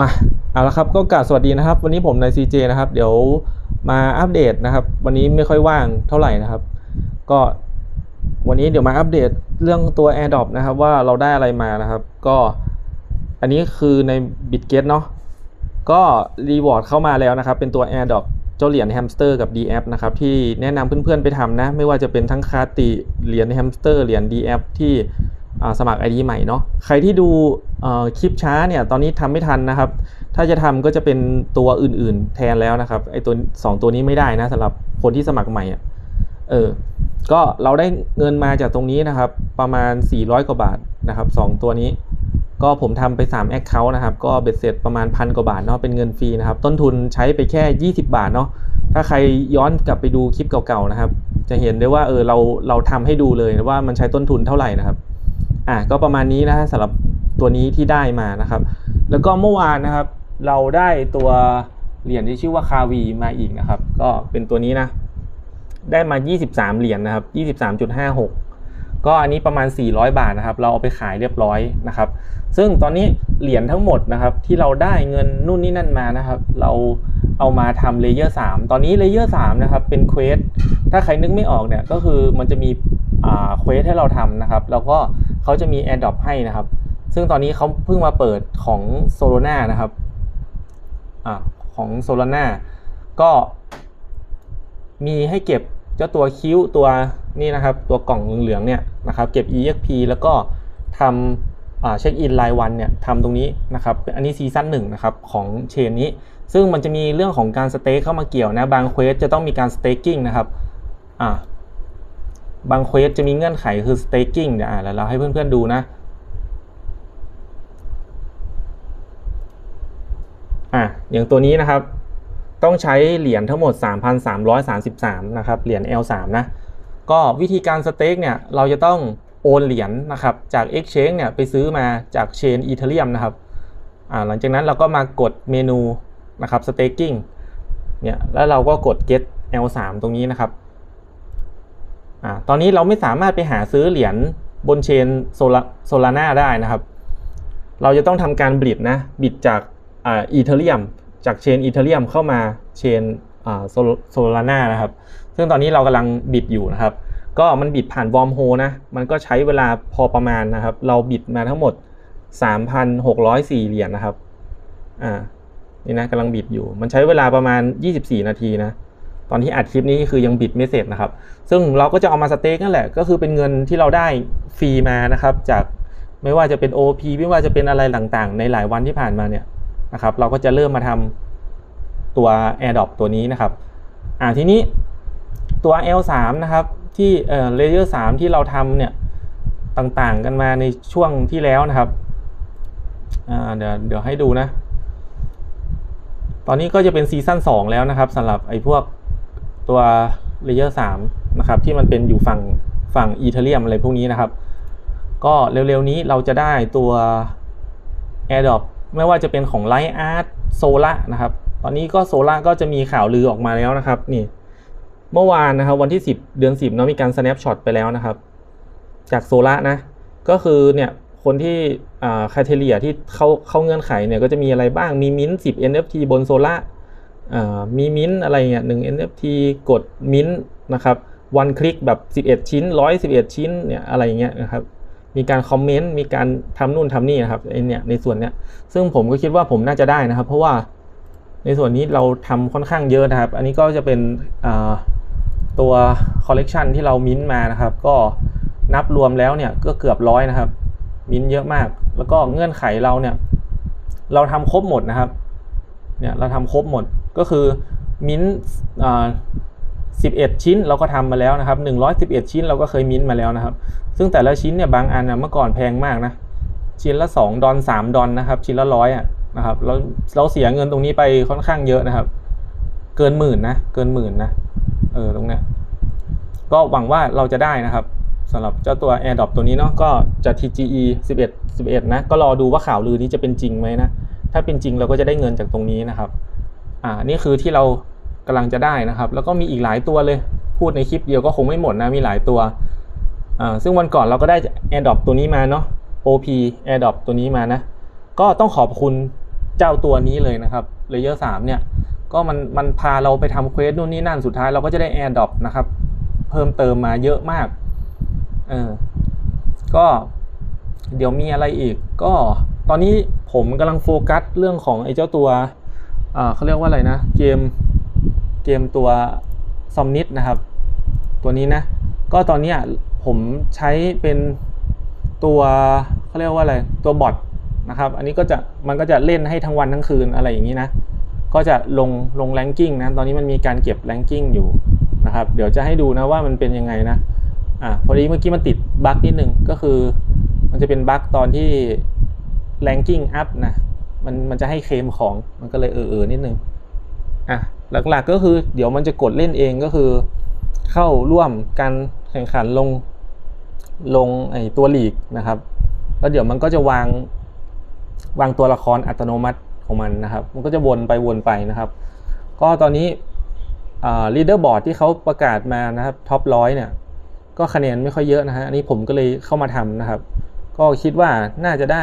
มาเอาละครับก็กราบสวัสดีนะครับ วันนี้ผมนาย CJ นะครับ เดี๋ยวมาอัปเดตนะครับ วันนี้ไม่ค่อยว่างเท่าไหร่นะครับ ก็วันนี้เดี๋ยวมาอัปเดตเรื่องตัว AirDrop นะครับ ว่าเราได้อะไรมานะครับ ก็อันนี้คือใน BitGet เนาะก็รีวอร์ดเข้ามาแล้วนะครับ เป็นตัว AirDrop เจ้าเหรียญแฮมสเตอร์กับ DF นะครับ ที่แนะนำเพื่อนๆไปทำนะ ไม่ว่าจะเป็นทั้งคาติเหรียญแฮมสเตอร์เหรียญ DF ที่ สมัคร ID ใหม่เนาะใครที่ดูคลิปช้าเนี่ยตอนนี้ทำไม่ทันนะครับ ถ้าจะทำก็จะเป็นตัวอื่น ๆ แทนแล้วนะครับไอตัวสองตัวนี้ไม่ได้นะสำหรับคนที่สมัครใหม่เออก็เราได้เงินมาจากตรงนี้นะครับ ประมาณ 400 กว่าบาทนะครับสองตัวนี้ ก็ผมทำไป 3 Account นะครับ ก็เบ็ดเสร็จประมาณพันกว่าบาทเนาะเป็นเงินฟรีนะครับ ต้นทุนใช้ไปแค่ 20 บาทเนาะถ้าใครย้อนกลับไปดูคลิปเก่าๆนะครับ จะเห็นได้ว่าเออเราเราทำให้ดูเลยว่ามันใช้ต้นทุนเท่าไหร่นะครับ อะก็ประมาณนี้นะสำหรับตัวนี้ที่ได้มานะครับ แล้วก็เมื่อวานนะครับ เราได้ตัวเหรียญที่ชื่อว่าคาวีมาอีกนะครับ ก็เป็นตัวนี้นะได้มา 23 เหรียญนะครับ23.56 ก็อันนี้ประมาณ 400 บาทนะครับ เราเอาไปขายเรียบร้อยนะครับ ซึ่งตอนนี้เหรียญทั้งหมดนะครับ ที่เราได้เงินนู่นนี่นั่นมานะครับ เราเอามาทำเลเยอร์3ตอนนี้เลเยอร์3นะครับ เป็นเควสถ้าใครนึกไม่ออกเนี่ย ก็คือมันจะมีเควสให้เราทำนะครับ แล้วก็ เขาจะมี Air d r o p ให้นะครับ ซึ่งตอนนี้เขาเพิ่งมาเปิดของ s o l a n a นะครับอของโซลาร่าก็มีให้เก็บเจ้าตัวคิ้วตัวนี่นะครับ ตัวกล่องเหลืองเนี่ยนะครับเก็บ EXP แล้วก็ทำเช็คอินรายวันเนี่ยทำตรงนี้นะครับอันนี้ซีซั่นหนึ่งนะครับของเชนนี้ ซึ่งมันจะมีเรื่องของการสเต็กเข้ามาเกี่ยวนะบางเควสจะต้องมีการสเต็กกิ้งนะครับอ่า บางเควสจะมีเงื่อนไขคือสเต็กกิ้งเดี๋ยวอ่าแล้วเราให้เพื่อนๆดูนะอะอย่างตัวนี้นะครับ ต้องใช้เหรียญทั้งหมด 3,333 นะครับ เหรียญ L3 นะ ก็วิธีการสเต็กเนี่ยเราจะต้องโอนเหรียญนะครับ จาก Exchange เนี่ยไปซื้อมาจากเชน Ethereum นะครับอ่าหลังจากนั้นเราก็มากดเมนูนะครับ staking เนี่ยแล้วเราก็กด get L3 ตรงนี้นะครับ อ่าตอนนี้เราไม่สามารถไปหาซื้อเหรียญบนเชนโซลาโซลาร่าได้นะครับ เราจะต้องทำการบิดนะบิดจากอ่าอีเทเรียมจากเชนอีเทเรียมเข้ามาเชนอ่าโซลาร่านะครับ ซึ่งตอนนี้เรากำลังบิดอยู่นะครับ ก็มันบิดผ่านวอร์มโฮนะ มันก็ใช้เวลาพอประมาณนะครับ เราบิดมาทั้งหมด 3,604 เหรียญนะครับอ่านี่นะกำลังบิดอยู่ มันใช้เวลาประมาณ 24 นาทีนะ ตอนที่อัดคลิปนี้คือยังบิดไม่เสร็จนะครับ ซึ่งเราก็จะเอามาสเต็กนั่นแหละ ก็คือเป็นเงินที่เราได้ฟรีมานะครับ จากไม่ว่าจะเป็น OP ไม่ว่าจะเป็นอะไรต่างๆ ในหลายวันที่ผ่านมาเนี่ยนะครับ เราก็จะเริ่มมาทำตัว AirDrop ตัวนี้นะครับ อ่าทีนี้ตัว L3 นะครับ ที่เอ่อ Layer 3ที่เราทำเนี่ยต่างๆกันมาในช่วงที่แล้วนะครับ อ่าเดี๋ยวเดี๋ยวให้ดูนะ ตอนนี้ก็จะเป็นซีซั่น2แล้วนะครับสำหรับไอ้พวก ตัว Layer 3นะครับที่มันเป็นอยู่ฝั่งฝั่ง Ethereum อะไรพวกนี้นะครับ ก็เร็วๆนี้เราจะได้ตัว AirDrop ไม่ว่าจะเป็นของ Light Art Sola นะครับ ตอนนี้ก็ Sola ก็จะมีข่าวลือออกมาแล้วนะครับนี่เมื่อวานนะครับวันที่ 10 เดือน 10เนาะมีการ snapshot ไปแล้วนะครับ จากโซล่านะ ก็คือเนี่ยคนที่อ่าคาเทเลียที่เข้าเข้าเงื่อนไขเนี่ยก็จะมีอะไรบ้างมีมิ้น10 NFT บนโซล่า มีมิ้นอะไรเงี้ยหนึ่ง NFT กดมิ้นนะครับวันคลิกแบบ 11 ชิ้น 111 ชิ้นเนี่ยอะไรเงี้ยนะครับมีการคอมเมนต์มีการทำนู่นทำนี่นะครับไอเนี่ยในส่วนเนี้ยซึ่งผมก็คิดว่าผมน่าจะได้นะครับ เพราะว่าในส่วนนี้เราทำค่อนข้างเยอะนะครับ อันนี้ก็จะเป็นตัวคอลเลกชันที่เรามิ้นท์มานะครับ ก็นับรวมแล้วเนี่ยก็เกือบร้อยนะครับ มิ้นท์เยอะมาก แล้วก็เงื่อนไขเราเนี่ย เราทำครบหมดนะครับ เนี่ยเราทำครบหมด ก็คือมิ้นท์อ่า11ชิ้นเราก็ทำมาแล้วนะครับ111ชิ้นเราก็เคยมิ้นมาแล้วนะครับ ซึ่งแต่ละชิ้นเนี่ยบางอันนะเมื่อก่อนแพงมากนะชิ้นละ2ดอล3ดอลนะครับ ชิ้นละร้อยอะนะครับเราเราเสียเงินตรงนี้ไปค่อนข้างเยอะนะครับ เกินหมื่นนะเกินหมื่นนะเออตรงเนี้ยก็หวังว่าเราจะได้นะครับสำหรับเจ้าตัว AirDrop ตัวนี้เนาะก็จะ TGE 11 11 นะ ก็รอดูว่าข่าวลือนี้จะเป็นจริงไหมนะ ถ้าเป็นจริงเราก็จะได้เงินจากตรงนี้นะครับ อ่านี่คือที่เรากำลังจะได้นะครับ แล้วก็มีอีกหลายตัวเลย พูดในคลิปเดียวก็คงไม่หมดนะ มีหลายตัวอ่าซึ่งวันก่อนเราก็ได้ AirDrop ตัวนี้มาเนาะ OP AirDrop ตัวนี้มานะ ก็ต้องขอบคุณเจ้าตัวนี้เลยนะครับเลเยอร์สามเนี่ย ก็มันมันพาเราไปทำเควสนู่นนี่นั่นสุดท้ายเราก็จะได้แอร์ดรอปนะครับ เพิ่มเติมมาเยอะมากเออก็เดี๋ยวมีอะไรอีก ก็ตอนนี้ผมกำลังโฟกัสเรื่องของไอ้เจ้าตัว เขาเรียกว่าอะไรนะ เกมเกมตัวซอมนิดนะครับ ตัวนี้นะ ก็ตอนนี้ผมใช้เป็นตัวเขาเรียกว่าอะไร ตัวบอทนะครับ อันนี้ก็จะมันก็จะเล่นให้ทั้งวันทั้งคืนอะไรอย่างนี้นะ ก็จะลงลงแรงกิ้งนะ ตอนนี้มันมีการเก็บแรงกิ้งอยู่นะครับ เดี๋ยวจะให้ดูนะว่ามันเป็นยังไงนะ อ่าพอดีเมื่อกี้มันติดบั๊กนิดนึงก็คือ มันจะเป็นบั๊กตอนที่แรงกิ้งอัพนะ มันมันจะให้เคลมของมันก็เลยเออเออนิดนึงอะหลักๆก็คือเดี๋ยวมันจะกดเล่นเองก็คือ เข้าร่วมการแข่งขันลงลงไอตัวหลีกนะครับแล้วเดี๋ยวมันก็จะวางวางตัวละครอัตโนมัติของมันนะครับ มันก็จะวนไปวนไปนะครับ ก็ตอนนี้ลีดเดอร์บอร์ดที่เขาประกาศมานะครับท็อปร้อยเนี่ย ก็คะแนนไม่ค่อยเยอะนะฮะอันนี้ผมก็เลยเข้ามาทำนะครับ ก็คิดว่าน่าจะได้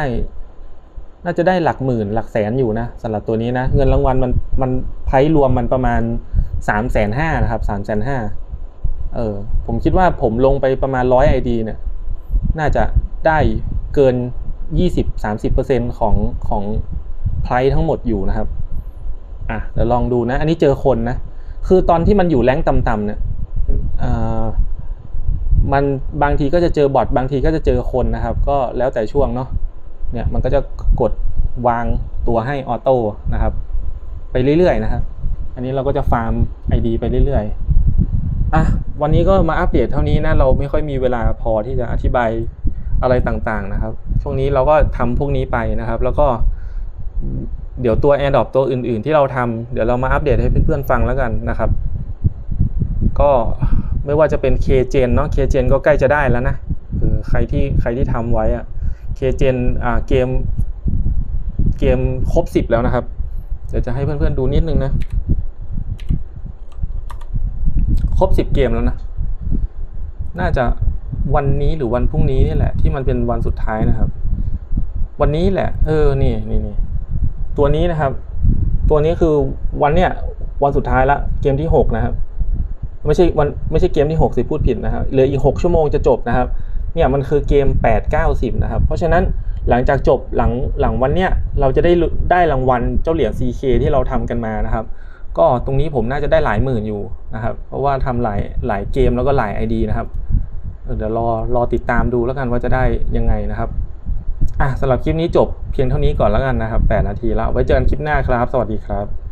น่าจะได้หลักหมื่นหลักแสนอยู่นะสำหรับตัวนี้นะ เงินรางวัลมันมันไพ่รวมมันประมาณสามแสนห้านะครับสามแสนห้าเออผมคิดว่าผมลงไปประมาณร้อยไอดีเนี่ย น่าจะได้เกินยี่สิบสามสิบเปอร์เซ็นของของไพรทั้งหมดอยู่นะครับอะเดี๋ยวลองดูนะ อันนี้เจอคนนะ คือตอนที่มันอยู่แรงต่ำๆเนี่ยอ่ามันบางทีก็จะเจอบอทบางทีก็จะเจอคนนะครับ ก็แล้วแต่ช่วงเนาะ เนี่ยมันก็จะกดวางตัวให้ออโต้นะครับ ไปเรื่อยๆนะครับ อันนี้เราก็จะฟาร์ม ID ไปเรื่อยๆอะวันนี้ก็มาอัปเดตเท่านี้นะเราไม่ค่อยมีเวลาพอที่จะอธิบายอะไรต่างๆนะครับ ช่วงนี้เราก็ทำพวกนี้ไปนะครับ แล้วก็เดี๋ยวตัว AirDrop ตัวอื่นๆ ที่เราทำเดี๋ยวเรามาอัปเดตให้เพื่อนๆฟังแล้วกันนะครับ ก็ไม่ว่าจะเป็น KGen เนาะ KGen ก็ใกล้จะได้แล้วนะเออใครที่ใครที่ทำไว้อะ KGen อ่าเกมเกมครบสิบแล้วนะครับ เดี๋ยวจะให้เพื่อนๆดูนิดนึงนะ ครบสิบเกมแล้วนะ น่าจะวันนี้หรือวันพรุ่งนี้นี่แหละ ที่มันเป็นวันสุดท้ายนะครับ วันนี้แหละ เออนี่นี่นี่ตัวนี้นะครับ ตัวนี้คือวันเนี้ยวันสุดท้ายละเกมที่หกนะครับ ไม่ใช่วันไม่ใช่เกมที่หกสิพูดผิดนะครับเหลืออีกหกชั่วโมงจะจบนะครับ เนี่ยมันคือเกมแปดเก้าสิบนะครับ เพราะฉะนั้นหลังจากจบหลังหลังวันเนี้ยเราจะได้ได้รางวัลเจ้าเหรียญ CK ที่เราทำกันมานะครับ ก็ตรงนี้ผมน่าจะได้หลายหมื่นอยู่นะครับ เพราะว่าทำหลายหลายเกมแล้วก็หลาย ID นะครับเดี๋ยวรอรอติดตามดูแล้วกันว่าจะได้ยังไงนะครับอะสำหรับคลิปนี้จบเพียงเท่านี้ก่อนแล้วกันนะครับ 8 นาทีแล้ว ไว้เจอกันคลิปหน้าครับ สวัสดีครับ